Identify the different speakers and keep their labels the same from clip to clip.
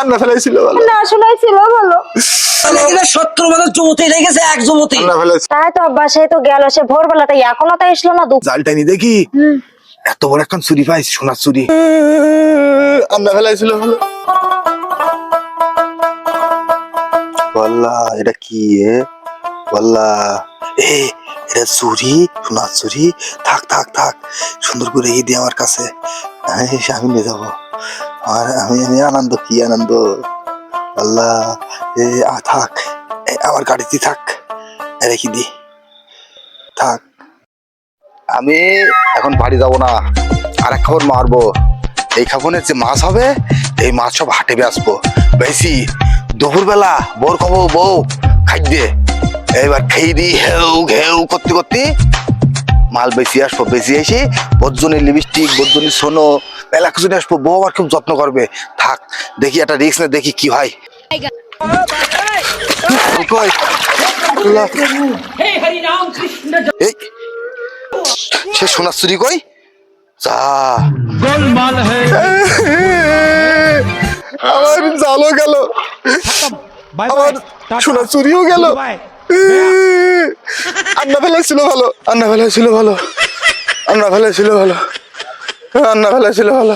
Speaker 1: আন্না ফেলাইছিল ভালো।
Speaker 2: না শোনাইছিল ভালো।
Speaker 3: সত্তর যুবতী রেখেছে এক যুবতী?
Speaker 2: তাই তো আব্বা সে তো গেল সে ভোরবেলা এখনও তো আসলো না দুপুর।
Speaker 1: দেখি। এত বড় একখান চুরি পাইছি সোনার চুরি আন্না ফেলাইছিল ভালো। বল্লা এটা কি এ? বল্লা এ এটা চুরি সোনার চুরি থাক থাক থাক সুন্দর করে এই দিয়ে আমার কাছে। আমি আমি নিয়ে যাব। আমার আমি আমি আনন্দ, কি আনন্দ? আল্লাহ, এ থাক। আমার গাড়িতে থাক। রেখে দি। থাক। আমি এখন বাড়ি যাব না। আর এক খাবার মারবো। এই খাবনের যে মাছ হবে, এই মাছ সব হাটে বেসবো বেশি দুপুরবেলা বোর খাব বউ, খাইয়ে এবার খেয়ে দি, হেউ, ঘেউ, করতে করতে মাল বেশি আসব বেশি এসে বজ্জনের লিপস্টিক বজ্জনের সোনো মেলা কিছু নিয়ে আসব বউ আমার খুব যত্ন করবে। থাক দেখি একটা রিক্স না দেখি কি হয়। সে সোনার চুরি কই? যা। আমার জালও গেল। আমার সোনার চুরিও গেল। আন্না ফেলা ছিল ভালো আন্না ফেলা ছিল ভালো আন্না ফেলা ছিল ভালো আন্না ফেলা ছিল ভালো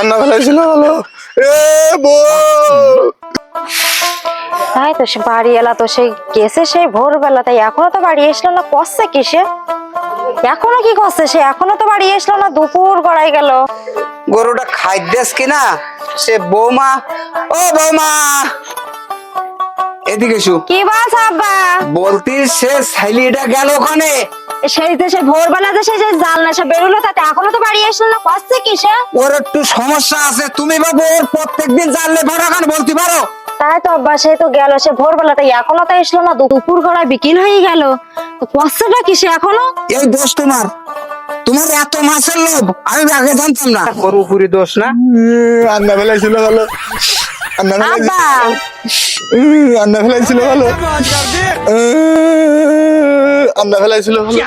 Speaker 1: আন্না ফেলা ছিল ভালো। এ বউ
Speaker 2: তাই তো সে বাড়ি এলা তো সে গেছে সেই ভোরবেলা তাই এখনও তো বাড়ি আসলো না কষছে কিসে এখনও কি করছে সে? এখনও তো বাড়ি আসলো না দুপুর গড়াই গেল।
Speaker 3: গরুটা খাইতেস কিনা? সে বৌমা ও বৌমা! এদিকে শু
Speaker 2: কি বাস আব্বা?
Speaker 3: বলতি সে গেল ওখানে।
Speaker 2: সেই যে সে সে যে জানলা সে বেরোলো তাতে এখনও তো বাড়ি আসলো না কষছে কিসে
Speaker 3: ওর একটু সমস্যা আছে। তুমি বাবু ওর প্রত্যেকদিন জানলে ভরাখান বলতে পারো।
Speaker 2: তাই তো আব্বা সে তো গেল সে ভোরবেলা তাই এখনও তো আসলো না দুপুর গড়ায় বিকেল হয়ে গেল। তো কষছেটা কিসে এখনও?
Speaker 3: এই দোষ তোমার। তোমার এত মাছের লোভ আমি আগে জানতাম না। গরু পুরি দোষ না?
Speaker 1: আন্না ফেলা ছিল ভালো।
Speaker 2: আব্বা।
Speaker 1: আন্না ফেলা ছিল ভালো। আন্না ফেলা ছিল ভালো।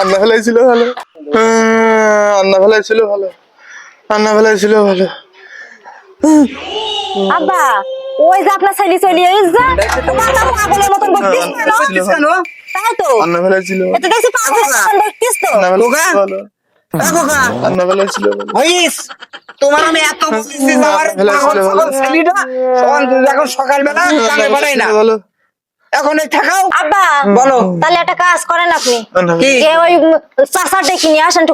Speaker 1: আন্না ফেলা ছিল ভালো আন্না ফেলা ছিল ভালো। আন্না ফেলা ছিল ভালো।
Speaker 2: আব্বা ওই যে আপনার ছেলে চলে পাগলের মতন বকতিস কেন? তাই তো।
Speaker 1: আন্না ফেলা ছিল
Speaker 2: দেখছি পাগলের মতন বকতিস তো
Speaker 1: আন্না ফেলা
Speaker 3: খোকা?
Speaker 1: ছিল ভালো আন্না ফেলা ছিল ভালো
Speaker 3: হইস তোমার আমি এত বলছি যে আমার
Speaker 1: ভালো
Speaker 3: পাগল
Speaker 1: ছিল, ভালো।
Speaker 3: পাগল ছেলেটা সকাল এখন সকালবেলা কানে না। এখন এই
Speaker 2: আব্বা
Speaker 3: বলো
Speaker 2: তাহলে একটা কাজ করেন আপনি। যে ওই চাষার ডেকে নিয়ে আসেন তো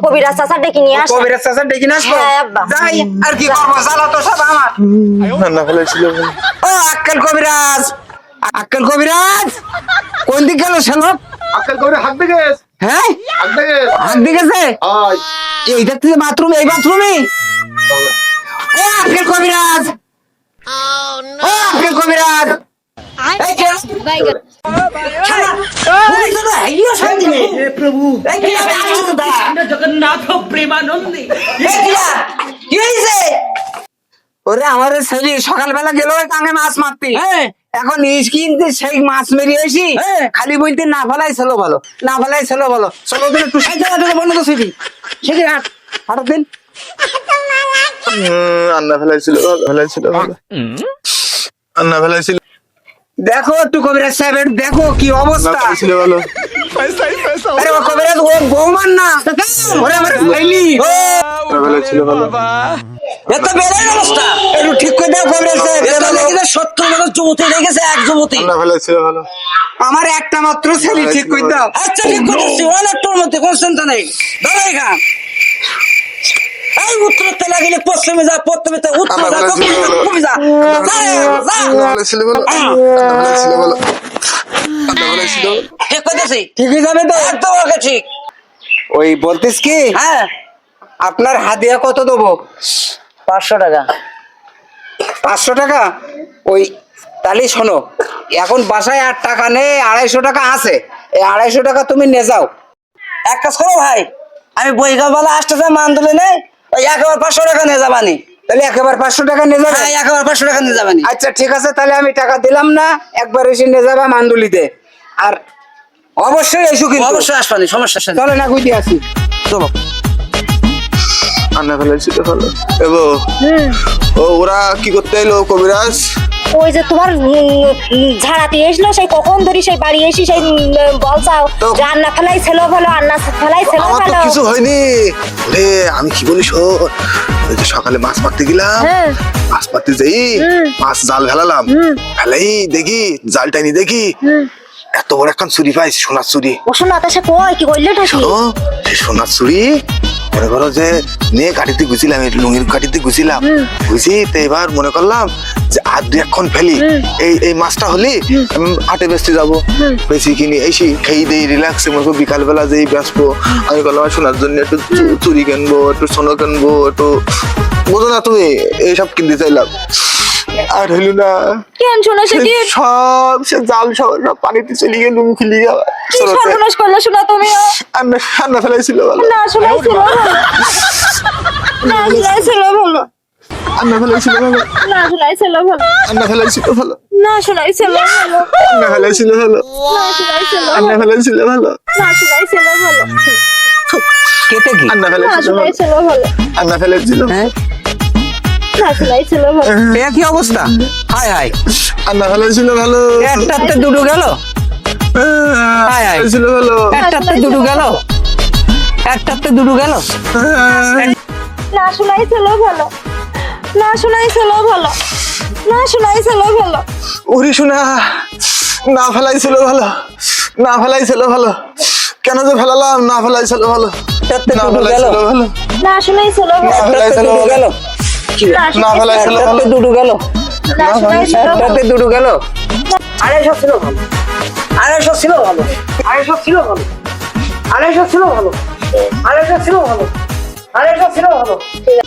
Speaker 2: ডেকে নিয়ে আসেন।
Speaker 3: কবিরাজ চাচা ডেকে না আসব?
Speaker 2: হ্যাঁ,
Speaker 3: যাই আর কি করব? জ্বালা তো সব আমার।
Speaker 1: আন্না ফেলা
Speaker 3: ও আক্কেল কবিরাজ। আক্কেল কবিরাজ কোন দিক গেল সেলক
Speaker 1: আক্কেল হাত দিকে
Speaker 3: হ্যাঁ?
Speaker 1: হাত দিকে
Speaker 3: হাত দিকেছে
Speaker 1: আয়।
Speaker 3: এই দেখতে বাথরুম এই বাথরুমে ও কবিরাজ। ও কবিরাজ।
Speaker 4: জগন্নাথ প্রেমানন্দে?
Speaker 3: ওরে আমার ছেলে সকালবেলা গেল ওই কাঙে মাছ মারতে। এখন ইস কিনতে সেই মাছ মেরে এসি খালি বলতে না ফেলাই ছিল ভালো। না ফেলাই ছিল ভালো। চলো দিন একটু সাইড জায়গা বন্ধ তো সেটি সেটি হাট। হাটার দিন।
Speaker 1: আন্না ফেলা ছিল ভালো ফেলা ছিল ভালো আন্না ফেলা ছিল
Speaker 3: দেখো একটু কবিরাজ সাহেব একটু দেখো কি অবস্থা।
Speaker 1: ছিল ভালো।
Speaker 3: আরে ও কবিরাজ ও বৌমান না। ওরে আমার ফাইলি
Speaker 1: ফেলা ছিল ভালো।
Speaker 3: এত বেড়াই অবস্থা। একটু ঠিক করে দাও কবিরাজ এটা লেগেছে সত্তর মানুষ যুবতী রেখেছে এক যুবতী?
Speaker 1: আন্না ফেলা ছিল ভালো।
Speaker 3: আমার একটা মাত্র ছেলে ঠিক করে দাও। আচ্ছা ঠিক করে দিচ্ছি অনেকটার মধ্যে কোনো চিন্তা নেই। এই উত্তরতে লাগিলে পশ্চিমে যা পশ্চিমে যা উত্তর যা দক্ষিণে যা। ঠিক ঠিকই যাবে তো। একদম ঠিক ওই বলতিস কি? হ্যাঁ। আপনার হাদিয়া কত দেবো? পাঁচশো টাকা। পাঁচশো টাকা? ওই তাহলে শোনো এখন বাসায় আর টাকা নেই আড়াইশো টাকা আছে। এই আড়াইশো টাকা তুমি নে যাও। এক কাজ করো ভাই আমি বইগা বেলা আসতেছে মান্দুলে নেই ওই একেবারে পাঁচশো টাকা নিয়ে যাবানি তাহলে একেবারে পাঁচশো টাকা নিয়ে যাবে? একেবারে পাঁচশো টাকা নিয়ে যাবানি আচ্ছা ঠিক আছে তাহলে আমি টাকা দিলাম না একবার এসে নিয়ে যাবা মান্দুলিতে। আর অবশ্যই এসো কিন্তু। অবশ্যই আসবানি সমস্যা চলো না গুইতে আসি। চলো।
Speaker 1: আন্না ফেলেছিল ভালো। এবো ও ওরা কি করতে এলো কবিরাজ?
Speaker 2: ওই যে তোমার ঝাড়াতে এসলো সেই কখন ধরি সেই বাড়ি এসি সেই বলছাও যে আন্না ফেলাই ছিল ভালো আন্না ফেলাই ছিল
Speaker 1: তো
Speaker 2: ভালো।
Speaker 1: কিছু হয়নি। রে আমি কি বলি শোন ওই যে সকালে মাছ মারতে গেলাম
Speaker 2: হ্যাঁ।
Speaker 1: মাছ মারতে যাই মাছ জাল ফেলালাম ফেলাই দেখি জাল টাইনি দেখি এত বড় একখান চুরি পাইছি সোনার চুরি
Speaker 2: ও শোনা তো সে কয় কি কইলে
Speaker 1: ও সোনার চুরি মনে করো যে নিয়ে গাড়িতে গুছিলাম লুঙ্গির গাড়িতে গুছিলাম গুছি তো এবার মনে করলাম যে আর দু এখন ফেলি এই এই মাছটা হলি আটে বেচতে যাব। বেশি কিনি এসি খেয়ে দেই রিল্যাক্স মনে করো বিকালবেলা যেই ব্যস্ত আমি বললাম শোনার জন্য একটু চুরি কিনবো একটু সোনা কিনবো একটু বোঝো না তুমি এইসব কিনতে চাইলাম। আর হইল না
Speaker 2: কেন শোনা সে কি
Speaker 1: সব সে জাল সব পানিতে চলে গিয়ে লুঙ্গি খুলি গিয়ে
Speaker 2: কি সর্বনাশ করলে শোনা তুমি
Speaker 1: আন্না আন্না ফেলাইছিল
Speaker 2: না শোনাইছিল ভালো না শোনাইছিল ভালো
Speaker 1: আন্না ফেলাইছিল ভালো
Speaker 2: না শোনাইছিল ভালো
Speaker 1: আন্না ফেলাইছিল ভালো
Speaker 2: না শোনাইছিল ভালো
Speaker 1: আন্না ফেলাইছিল ভালো
Speaker 2: না শোনাইছিল
Speaker 1: আন্না ফেলাইছিল ভালো
Speaker 2: না শোনাইছিল ভালো
Speaker 3: কেটে কি
Speaker 1: আন্না
Speaker 2: না
Speaker 1: ফেলাইছিল ভালো আন্না ফেলাইছিল
Speaker 3: হ্যাঁ
Speaker 2: না শোনাইছিল ভালো
Speaker 3: এ কি অবস্থা হাই হাই
Speaker 1: আন্না ফেলাইছিল ভালো
Speaker 3: একটাতে দুটো গেল হাই হাই
Speaker 1: ফেলাইছিল ভালো
Speaker 3: একটাতে দুটো গেল একটাতে দুটো গেল
Speaker 2: না শোনাইছিল ভালো না শোনাইছিল ভালো না শোনাইছিল ভালো
Speaker 1: উরি শোনা না ফেলাইছিল ভালো না ফেলাইছিল ভালো কেন যে ফেলালাম না ফেলাইছিল ভালো
Speaker 3: একটাতে
Speaker 1: না
Speaker 3: দুটো গেল
Speaker 1: ফেলাইছিল ভালো
Speaker 2: না ভালো
Speaker 3: দুটো গেল
Speaker 1: ভালো না ভালো
Speaker 3: একটাতে দুটো গেল। দুটো আড়াইশো ছিল ভালো। আড়াইশো ছিল ভালো। আড়াইশো ছিল ভালো। আড়াইশো ছিল ভালো। আড়াইশো ছিল ভালো। আড়াইশো ছিল ভালো।